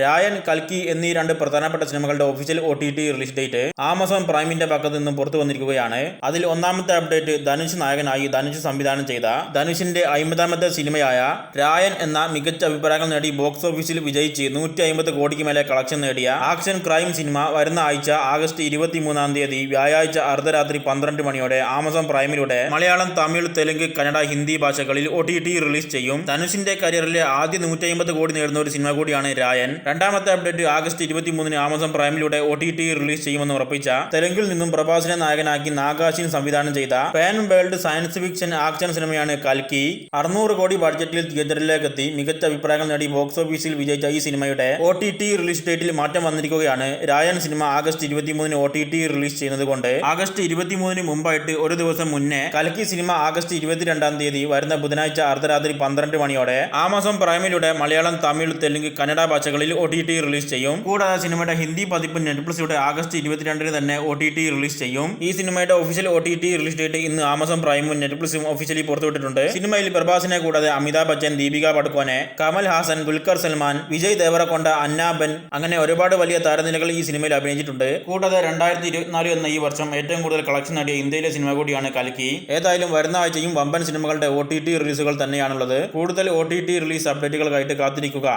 രായൻ കൽക്കി എന്നീ രണ്ട് പ്രധാനപ്പെട്ട സിനിമകളുടെ official O T T release date Amazon പ്രൈമിന്റെ പക്കത്ത് നിന്നും പുറത്തു വന്നിരിക്കുകയാണ്. അതിൽ ഒന്നാമത്തെ അപ്ഡേറ്റ് ധനുഷ് നായകനായി ധനുഷ് സംവിധാനം ചെയ്ത ധനുഷിന്റെ അമ്പതാമത്തെ സിനിമയായ രായൻ എന്ന മികച്ച അഭിപ്രായങ്ങൾ നേടി ബോക്സ് ഓഫീസിൽ വിജയിച്ച് നൂറ്റി അമ്പത് കോടിക്ക് മേലെ കളക്ഷൻ നേടിയ ആക്ഷൻ ക്രൈം സിനിമ വരുന്ന ആഴ്ച ആഗസ്റ്റ് ഇരുപത്തിമൂന്നാം തീയതി വ്യാഴാഴ്ച അർദ്ധരാത്രി പന്ത്രണ്ട് മണിയോടെ ആമസോൺ പ്രൈമിലൂടെ മലയാളം തമിഴ് തെലുങ്ക് കന്നഡ ഹിന്ദി ഭാഷകളിൽ ഒ ടി ടി റിലീസ് ചെയ്യും. ധനുഷിന്റെ കരിയറിലെ ആദ്യ നൂറ്റി അമ്പത് കോടി നേടുന്ന ഒരു സിനിമ കൂടിയാണ് രായൻ. രണ്ടാമത്തെ അപ്ഡേറ്റ് ആഗസ്റ്റ് ഇരുപത്തി മൂന്നിന് ആമസോൺ പ്രൈമിലൂടെ ഒ ടി ടി റിലീസ് ചെയ്യുമെന്ന് ഉറപ്പിച്ച തെലുങ്കിൽ നിന്നും പ്രഭാസിനെ നായകനാക്കി നാഗാശിൻ സംവിധാനം ചെയ്ത pan world science fiction action സിനിമയാണ് കൽക്കി. അറുന്നൂറ് കോടി ബഡ്ജറ്റിൽ തിയേറ്ററിലേക്ക് എത്തി മികച്ച അഭിപ്രായങ്ങൾ നേടി ബോക്സ് ഓഫീസിൽ വിജയിച്ച ഈ സിനിമയുടെ ഒ ടി ടി റിലീസ് ഡേറ്റിൽ മാറ്റം വന്നിരിക്കുകയാണ്. രായൻ സിനിമ ആഗസ്റ്റ് ഇരുപത്തിമൂന്നിന് ഒ ടി ടി റിലീസ് ചെയ്യുന്നത് കൊണ്ട് ആഗസ്റ്റ് ഇരുപത്തിമൂന്നിന് മുമ്പായിട്ട് ഒരു ദിവസം മുന്നേ കൽക്കി സിനിമ ആഗസ്റ്റ് ഇരുപത്തിരണ്ടാം തീയതി വരുന്ന ബുധനാഴ്ച അർദ്ധരാത്രി പന്ത്രണ്ട് മണിയോടെ ആമസോൺ പ്രൈമിലൂടെ മലയാളം തമിഴ് തെലുങ്ക് കന്നഡ ഭാഷകളിൽ ഒ ടി ടി റിലീസ് ചെയ്യും. കൂടാതെ സിനിമയുടെ ഹിന്ദി പതിപ്പ് നെറ്റ്ഫ്ലിക്സിലൂടെ ആഗസ്റ്റ് ഇരുപത്തിരണ്ടിന് തന്നെ ഒ ടി ടി റിലീസ് ചെയ്യും. ഈ സിനിമയുടെ official O T T release date ഇന്ന് ആമസോൺ പ്രൈമും നെറ്റ്ഫ്ലിക്സും ഒഫീഷ്യലി പുറത്തുവിട്ടിട്ടുണ്ട്. സിനിമയിൽ പ്രഭാസിനെ കൂടാതെ അമിതാഭ് ബച്ചൻ ദീപിക പടുക്കോനെ കമൽ ഹാസൻ ദുൽഖർ സൽമാൻ വിജയ് ദേവറക്കൊണ്ട അന്നാബൻ അങ്ങനെ ഒരുപാട് വലിയ താരനിലകൾ ഈ സിനിമയിൽ അഭിനയിച്ചിട്ടുണ്ട്. കൂടാതെ രണ്ടായിരത്തി ഇരുപത്തിനാല് എന്ന ഈ വർഷം ഏറ്റവും കൂടുതൽ കളക്ഷൻ നേടിയ ഇന്ത്യയിലെ സിനിമ കൂടിയാണ് കൽക്കി. ഏതായാലും വരുന്ന ആഴ്ചയും വമ്പൻ സിനിമകളുടെ ഒ ടി ടി റിലീസുകൾ തന്നെയാണുള്ളത്. കൂടുതൽ ഒ ടി ടി റിലീസ് അപ്ഡേറ്റുകൾക്കായിട്ട് കാത്തിരിക്കുക.